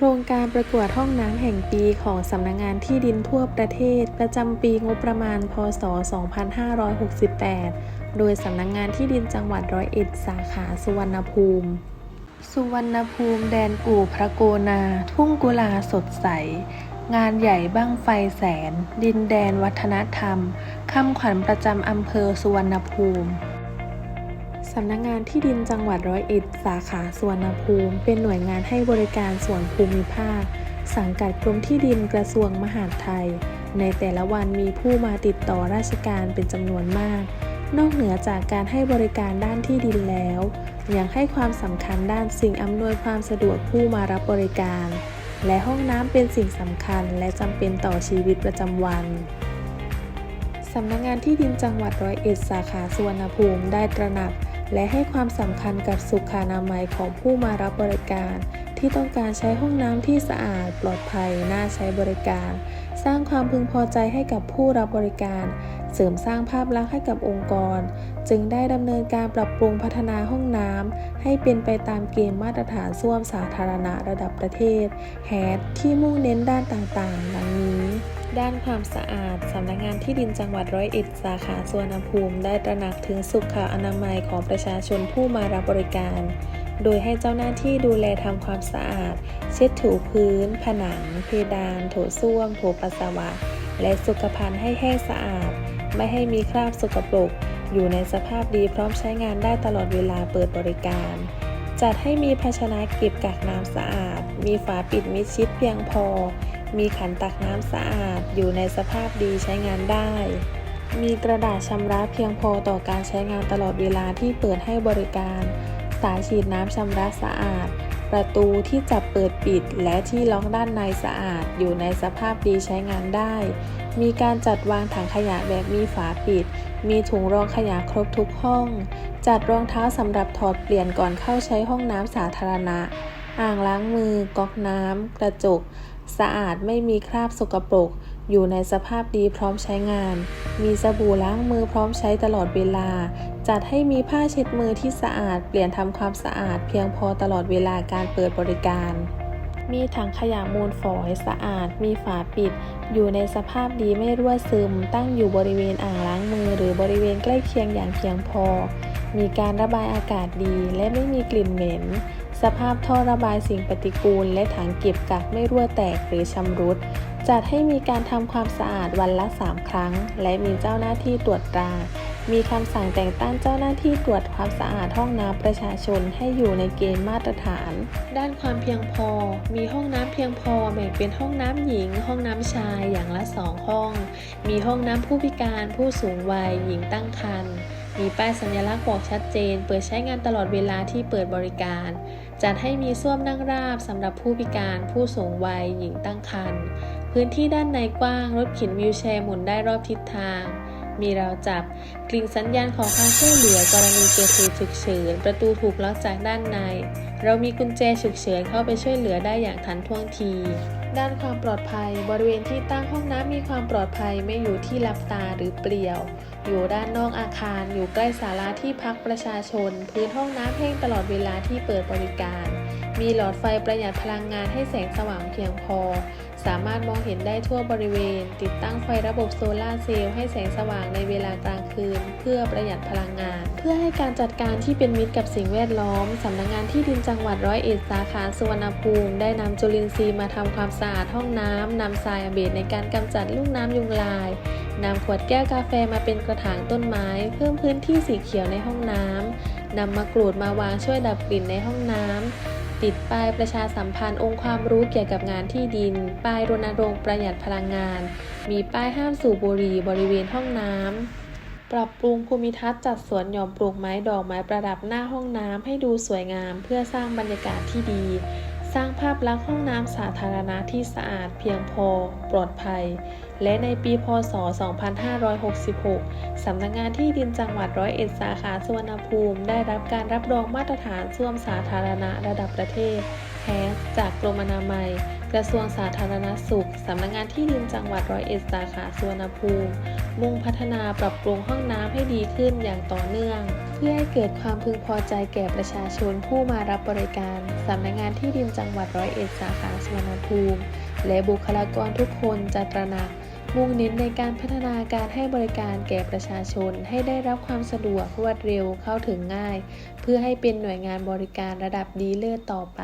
โครงการประกวดห้องน้ำแห่งปีของสำนักงงานที่ดินทั่วประเทศ ประจำปีงบประมาณ พศ 2568 โดยสำนักงงานที่ดินจังหวัดร้อยเอ็ดสาขาสุวรรณภูมิ สุวรรณภูมิแดนกู่พระโกนา ทุ่งกุลาสดใส งานใหญ่บ้างไฟแสน ดินแดนวัฒนธรรมคำขวัญประจำอำเภอสุวรรณภูมิำนักงานที่ดินจังหวัดร้อยเอ็ดสาขาสวรรณภูมิ เป็นหน่วยงานให้บริการส่วนภูมิภาค สังกัดกรมที่ดินกระทรวงมหาดไทย ในแต่ละวันมีผู้มาติดต่อราชการเป็นจำนวนมาก นอกเหนือจากการให้บริการด้านที่ดินแล้ว ยังให้ความสำคัญด้านสิ่งอำนวยความสะดวกผู้มารับบริการ และห้องน้ำเป็นสิ่งสำคัญและจำเป็นต่อชีวิตประจำวันสำนักงานที่ดินจังหวัดร้อยเอ็ดสาขาสุวรรณภูมิได้ตระหนัก และให้ความสำคัญกับสุขอนามัยของผู้มารับบริการ ที่ต้องการใช้ห้องน้ำที่สะอาด ปลอดภัย น่าใช้บริการ สร้างความพึงพอใจให้กับผู้รับบริการ เสริมสร้างภาพลักษณ์ให้กับองค์กร จึงได้ดำเนินการปรับปรุงพัฒนาห้องน้ำให้เป็นไปตามเกณฑ์มาตรฐานส้วมสาธารณะระดับประเทศแฮดที่มุ่งเน้นด้านต่างๆ ดังนี้ ด้านความสะอาด สำนักงานที่ดินจังหวัดร้อยเอ็ดสาขาสวนภูมิ ได้ตระหนักถึงสุขอนามัยของประชาชนผู้มารับบริการ โดยให้เจ้าหน้าที่ดูแลทำความสะอาด เช็ดถูพื้น ผนัง เพดาน โถส้วม โถปัสสาวะ และสุขภัณฑ์ให้แห้งสะอาด ไม่ให้มีคราบสกปรก อยู่ในสภาพดีพร้อมใช้งานได้ตลอดเวลาเปิดบริการจัดให้มีภาชนะเก็บกักน้ำสะอาด มีฝาปิดมิดชิดเพียงพอ มีขันตักน้ำสะอาดอยู่ในสภาพดีใช้งานได้ มีกระดาษชำระเพียงพอต่อการใช้งานตลอดเวลาที่เปิดให้บริการ สายฉีดน้ำชำระสะอาด ประตูที่จับเปิดปิดและที่ล็อกด้านในสะอาดอยู่ในสภาพดีใช้งานได้ มีการจัดวางถังขยะแบบมีฝาปิด มีถุงรองขยะครบทุกห้อง จัดรองเท้าสำหรับถอดเปลี่ยนก่อนเข้าใช้ห้องน้ำสาธารณะ อ่างล้างมือ ก๊อกน้ำ กระจก สะอาดไม่มีคราบสกปรก อยู่ในสภาพดีพร้อมใช้งาน มีสบู่ล้างมือพร้อมใช้ตลอดเวลา จัดให้มีผ้าเช็ดมือที่สะอาด เปลี่ยนทำความสะอาดเพียงพอตลอดเวลาการเปิดบริการ มีถังขยะมูลฝอยสะอาด มีฝาปิด อยู่ในสภาพดีไม่รั่วซึม ตั้งอยู่บริเวณอ่างล้างมือ หรือบริเวณใกล้เคียงอย่างเพียงพอ มีการระบายอากาศดีและไม่มีกลิ่นเหม็น สภาพท่อระบายสิ่งปฏิกูล และถังเก็บกักไม่รั่วแตกหรือชำรุด จัดให้มีการทำความสะอาดวันละ 3 ครั้ง และมีเจ้าหน้าที่ตรวจตรา มีคำสั่งแต่งตั้งเจ้าหน้าที่ตรวจความสะอาดห้องน้ำประชาชนให้อยู่ในเกณฑ์มาตรฐาน ด้านความเพียงพอ มีห้องน้ำเพียงพอแบ่งเป็นห้องน้ำหญิง ห้องน้ำชายอย่างละ 2 ห้อง มีห้องน้ำผู้พิการผู้สูงวัยหญิงตั้งครรภ์มีป้ายสัญลักษณ์บอกชัดเจน เปิดใช้งานตลอดเวลาที่เปิดบริการ จัดให้มีส้วมนั่งราบสำหรับผู้พิการผู้สูงวัยหญิงตั้งครรภ์พื้นที่ด้านในกว้างรถเข็นวิวแชร์หมุนได้รอบทิศทาง มีราวจับกลิ่งสัญญาณขอความช่วยเหลือกรณีเกิดเหตุฉุกเฉินประตูถูกล็อกจากด้านใน เรามีกุญแจฉุกเฉินเข้าไปช่วยเหลือได้อย่างทันท่วงที ด้านความปลอดภัย บริเวณที่ตั้งห้องน้ำมีความปลอดภัยไม่อยู่ที่ลับตาหรือเปลี่ยว อยู่ด้านนอกอาคาร อยู่ใกล้ศาลาที่พักประชาชน พื้นห้องน้ำแห้งตลอดเวลาที่เปิดบริการ มีหลอดไฟประหยัดพลังงานให้แสงสว่างเพียงพอ สามารถมองเห็นได้ทั่วบริเวณ ติดตั้งไฟระบบโซลาเซลล์ให้แสงสว่างในเวลากลางคืน เพื่อประหยัดพลังงาน เพื่อให้การจัดการที่เป็นมิตรกับสิ่งแวดล้อม สำนักงานที่ดินจังหวัดร้อยเอ็ดสาขาสุวรรณภูมิ ได้นำจุลินทรีย์มาทำความสะอาดห้องน้ำนำทรายอเบดในการกำจัดลูกน้ำยุงลายนำขวดแก้วกาแฟมาเป็นกระถางต้นไม้ เพิ่มพื้นที่สีเขียวในห้องน้ำนำมากรูดมาวางช่วยดับกลิ่นในห้องน้ำ ติดป้ายประชาสัมพันธ์องค์ความรู้เกี่ยวกับงานที่ดิน ป้ายรณรงค์ประหยัดพลังงาน มีป้ายห้ามสูบบุหรี่บริเวณห้องน้ำ ปรับปรุงภูมิทัศน์จัดสวนหย่อมปลูกไม้ดอกไม้ประดับหน้าห้องน้ำให้ดูสวยงามเพื่อสร้างบรรยากาศที่ดี สร้างภาพลักษณ์ห้องน้ำสาธารณะที่สะอาดเพียงพอ ปลอดภัย และในปีพศ 2566 สำนักงานที่ดินจังหวัดร้อยเอ็ดสาขาสุวรรณภูมิ ได้รับการรับรองมาตรฐานส้วมสาธารณะระดับประเทศแฮสจากกรมอนามัย กระทรวงสาธารณสุข สำนักงานที่ดินจังหวัดร้อยเอ็ดสาขาสุวรรณภูมิ มุ่งพัฒนาปรับปรุงห้องน้ำให้ดีขึ้นอย่างต่อเนื่อง เพื่อให้เกิดความพึงพอใจแก่ประชาชนผู้มารับบริการ สำนักงานที่ดินจังหวัดร้อยเอ็ดสาขาสุวรรณภูมิ และบุคลากรทุกคนจะตระหนักมุ่งเน้นในการพัฒนาการให้บริการแก่ประชาชน ให้ได้รับความสะดวกรวดเร็วเข้าถึงง่าย เพื่อให้เป็นหน่วยงานบริการระดับดีเลิศต่อไป